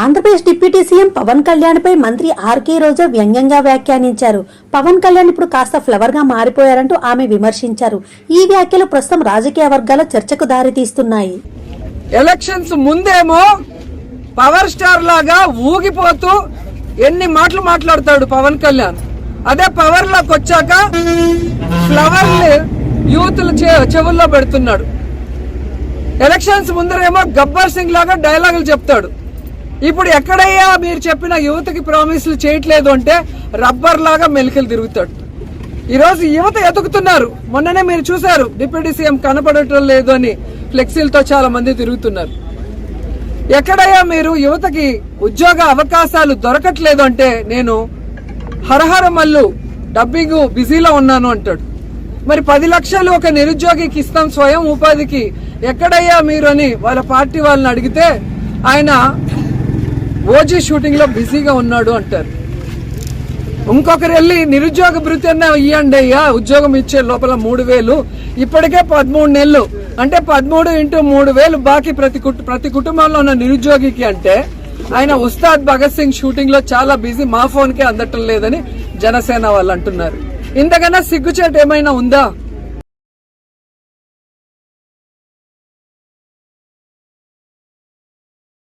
Andhra Pradesh deputy CM Pawan కళ్యాణ్పై మంత్రి RK రోజా వ్యంగ్యంగా వ్యాఖ్యానించారు. పవన్ కళ్యాణ్ ఇప్పుడు కాస్త ఫ్లవర్గా మారిపోయారంటూ ఆమె విమర్శించారు. ఈ వ్యాఖ్యలు ప్రస్తుతం రాజకీయ వర్గాల చర్చకు దారితీస్తున్నాయి. ఎలక్షన్స్ ముందేమో పవర్ స్టార్ లాగా ఊగిపోతూ ఎన్ని మాటలు మాట్లాడతాడు పవన్ కళ్యాణ్. అదే పవర్లోకి వచ్చాక ఫ్లవర్ యూత్ల చెవుల్లో పెడుతున్నాడు. ఎలక్షన్స్ ముందరేమో గబ్బర్ సింగ్ లాగా డైలాగులు చెప్తాడు. ఇప్పుడు ఎక్కడయ్యా మీరు చెప్పిన యువతకి ప్రామిస్లు చేయట్లేదు అంటే రబ్బర్ లాగా మెలికలు తిరుగుతాడు. ఈరోజు యువత ఎతుకుతున్నారు మొన్ననే మీరు చూశారు డిప్యూటీ సీఎం కనపడటం లేదు అని ఫ్లెక్సీలతో చాలా మంది తిరుగుతున్నారు. ఎక్కడయ్యా మీరు యువతకి ఉద్యోగ అవకాశాలు దొరకట్లేదు అంటే నేను హరహర మల్లు డబ్బింగ్ బిజీలో ఉన్నాను అంటాడు. మరి పది లక్షలు ఒక నిరుద్యోగికి ఇస్తాం స్వయం ఉపాధికి ఎక్కడయ్యా మీరు అని వాళ్ళ పార్టీ వాళ్ళని అడిగితే ఆయన ఓజీ షూటింగ్లో బిజీగా ఉన్నాడు అంటారు. ఇంకొకరు వెళ్ళి నిరుద్యోగ భృతి అన్న ఇవ్వండి అయ్యా ఉద్యోగం ఇచ్చే లోపల మూడు వేలు ఇప్పటికే పదమూడు నెలలు. అంటే పదమూడు ఇంటూ మూడు వేలు బాకీ ప్రతి ప్రతి కుటుంబంలో ఉన్న నిరుద్యోగికి అంటే ఆయన ఉస్తాద్ భగత్ సింగ్ షూటింగ్లో చాలా బిజీ మా ఫోన్ కే అందటం లేదని జనసేన వాళ్ళు అంటున్నారు. ఇంతకన్నా సిగ్గుచేటు ఏమైనా ఉందా?